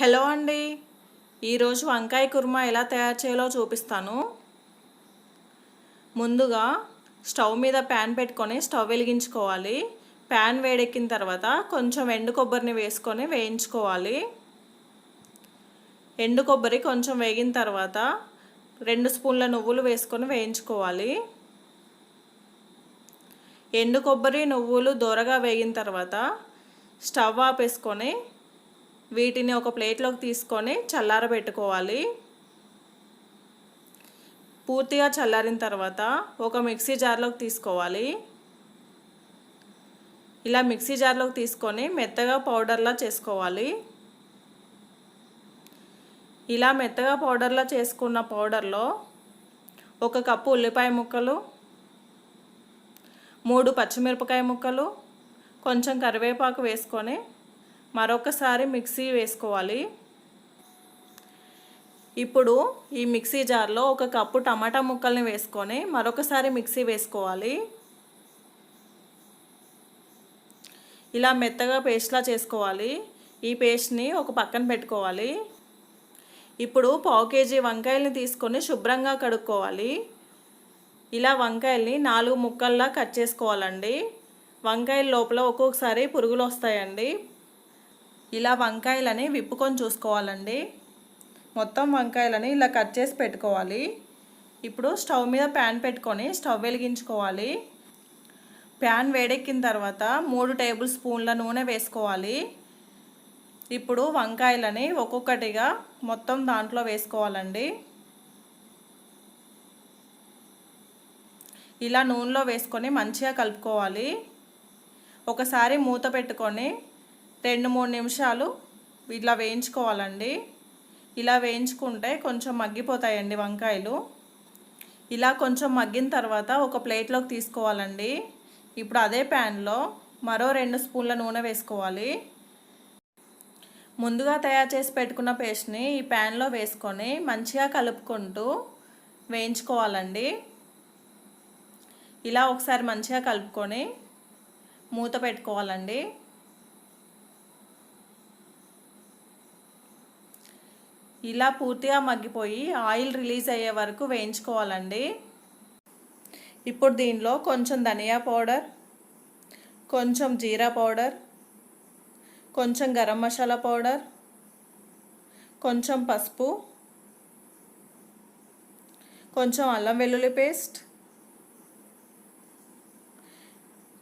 Hello అండి. ఈరోజు వంకాయ కుర్మా ఎలా తయారు చేయాలో చూపిస్తాను. ముందుగా స్టవ్ మీద ప్యాన్ పెట్టుకొని స్టవ్ వెలిగించుకోవాలి. ప్యాన్ వేడెక్కిన తర్వాత కొంచెం ఎండు కొబ్బరిని వేసుకొని వేయించుకోవాలి. ఎండు కొబ్బరి కొంచెం వేగిన తర్వాత రెండు స్పూన్ల నువ్వులు వేసుకొని వేయించుకోవాలి. ఎండు కొబ్బరి నువ్వులు దూరగా వేగిన తర్వాత స్టవ్ ఆపేసుకొని వీటిని ఒక ప్లేట్లోకి తీసుకొని చల్లారబెట్టుకోవాలి. పూర్తిగా చల్లారిన తర్వాత ఒక మిక్సీ జార్లోకి తీసుకోవాలి. ఇలా మిక్సీ జార్లోకి తీసుకొని మెత్తగా పౌడర్లా చేసుకోవాలి. ఇలా మెత్తగా పౌడర్లా చేసుకున్న పౌడర్లో ఒక కప్పు ఉల్లిపాయ ముక్కలు మూడు పచ్చిమిరపకాయ ముక్కలు కొంచెం కరివేపాకు వేసుకొని మరొకసారి మిక్సీ వేసుకోవాలి. ఇప్పుడు ఈ మిక్సీ జార్లో ఒక కప్పు టమాటా ముక్కల్ని వేసుకొని మరొకసారి మిక్సీ వేసుకోవాలి. ఇలా మెత్తగా పేస్ట్లా చేసుకోవాలి. ఈ పేస్ట్ని ఒక పక్కన పెట్టుకోవాలి. ఇప్పుడు పావు కేజీ వంకాయల్ని తీసుకొని శుభ్రంగా కడుక్కోవాలి. ఇలా వంకాయల్ని నాలుగు ముక్కల్లా కట్ చేసుకోవాలండి. వంకాయల లోపల ఒక్కొక్కసారి పురుగులు వస్తాయండి ఇలా వంకాయలని విప్పుకొని చూసుకోవాలండి. మొత్తం వంకాయలని ఇలా కట్ చేసి పెట్టుకోవాలి. ఇప్పుడు స్టవ్ మీద ప్యాన్ పెట్టుకొని స్టవ్ వెలిగించుకోవాలి. ప్యాన్ వేడెక్కిన తర్వాత మూడు టేబుల్ స్పూన్ల నూనె వేసుకోవాలి. ఇప్పుడు వంకాయలని ఒక్కొక్కటిగా మొత్తం దాంట్లో వేసుకోవాలండి. ఇలా నూనెలో వేసుకొని మంచిగా కలుపుకోవాలి. ఒకసారి మూత పెట్టుకొని రెండు మూడు నిమిషాలు ఇట్లా వేయించుకోవాలండి. ఇలా వేయించుకుంటే కొంచెం మగ్గిపోతాయండి వంకాయలు. ఇలా కొంచెం మగ్గిన తర్వాత ఒక ప్లేట్లోకి తీసుకోవాలండి. ఇప్పుడు అదే ప్యాన్లో మరో రెండు స్పూన్ల నూనె వేసుకోవాలి. ముందుగా తయారు చేసి పెట్టుకున్న పేస్ట్ని ఈ ప్యాన్లో వేసుకొని మంచిగా కలుపుకుంటూ వేయించుకోవాలండి. ఇలా ఒకసారి మంచిగా కలుపుకొని మూత పెట్టుకోవాలండి. ఇలా పూర్తిగా మగ్గిపోయి ఆయిల్ రిలీజ్ అయ్యే వరకు వేయించుకోవాలండి. ఇప్పుడు దీనిలో కొంచెం ధనియా పౌడర్ కొంచెం జీరా పౌడర్ కొంచెం గరం మసాలా పౌడర్ కొంచెం పసుపు కొంచెం అల్లం వెల్లుల్లి పేస్ట్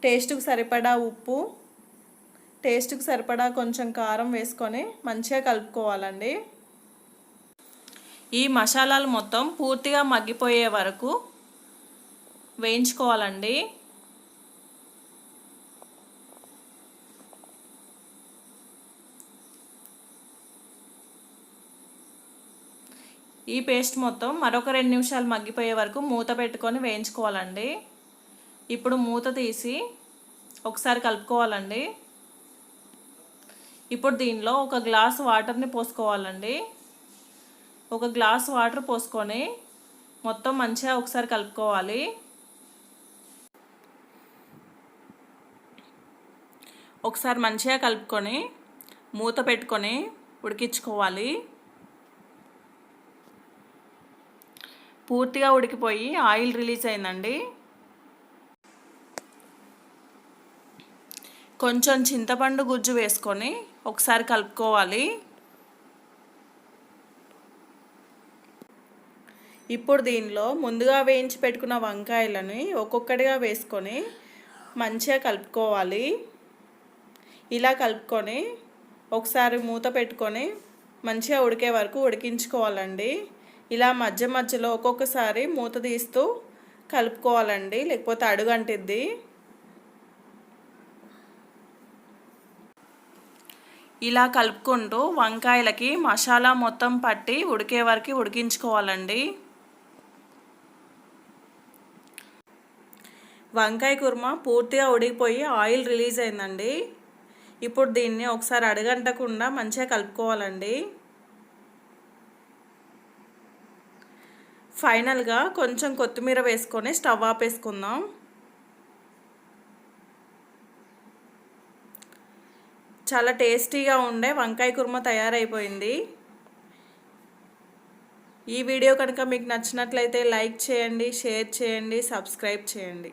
టేస్ట్కి సరిపడా ఉప్పు టేస్ట్కి సరిపడా కొంచెం కారం వేసుకొని మంచిగా కలుపుకోవాలండి. ఈ మసాలాలు మొత్తం పూర్తిగా మగ్గిపోయే వరకు వేయించుకోవాలండి. ఈ పేస్ట్ మొత్తం మరొక రెండు నిమిషాలు మగ్గిపోయే వరకు మూత పెట్టుకొని వేయించుకోవాలండి. ఇప్పుడు మూత తీసి ఒకసారి కలుపుకోవాలండి. ఇప్పుడు దీనిలో ఒక గ్లాస్ వాటర్ని పోసుకోవాలండి. ఒక గ్లాస్ వాటర్ పోసుకొని మొత్తం మంచిగా ఒకసారి కలుపుకోవాలి. ఒకసారి మంచిగా కలుపుకొని మూత పెట్టుకొని ఉడికించుకోవాలి. పూర్తిగా ఉడికిపోయి ఆయిల్ రిలీజ్ అయిందండి. కొంచెం చింతపండు గుజ్జు వేసుకొని ఒకసారి కలుపుకోవాలి. ఇప్పుడు దీనిలో ముందుగా వేయించి పెట్టుకున్న వంకాయలని ఒక్కొక్కటిగా వేసుకొని మంచిగా కలుపుకోవాలి. ఇలా కలుపుకొని ఒకసారి మూత పెట్టుకొని మంచిగా ఉడికే వరకు ఉడికించుకోవాలండి. ఇలా మధ్య మధ్యలో ఒక్కొక్కసారి మూత తీస్తూ కలుపుకోవాలండి లేకపోతే అడుగంటిద్ది. ఇలా కలుపుకుంటూ వంకాయలకి మసాలా మొత్తం పట్టి ఉడికే వరకు ఉడికించుకోవాలండి. వంకాయ కుర్మా పూర్తిగా ఉడికిపోయి ఆయిల్ రిలీజ్ అయిందండి. ఇప్పుడు దీన్ని ఒకసారి అడగంటకుండా మంచిగా కలుపుకోవాలండి. ఫైనల్గా కొంచెం కొత్తిమీర వేసుకొని స్టవ్ ఆపేసుకుందాం. చాలా టేస్టీగా ఉండే వంకాయ కుర్మ తయారైపోయింది. ఈ వీడియో కనుక మీకు నచ్చినట్లయితే లైక్ చేయండి షేర్ చేయండి సబ్స్క్రైబ్ చేయండి.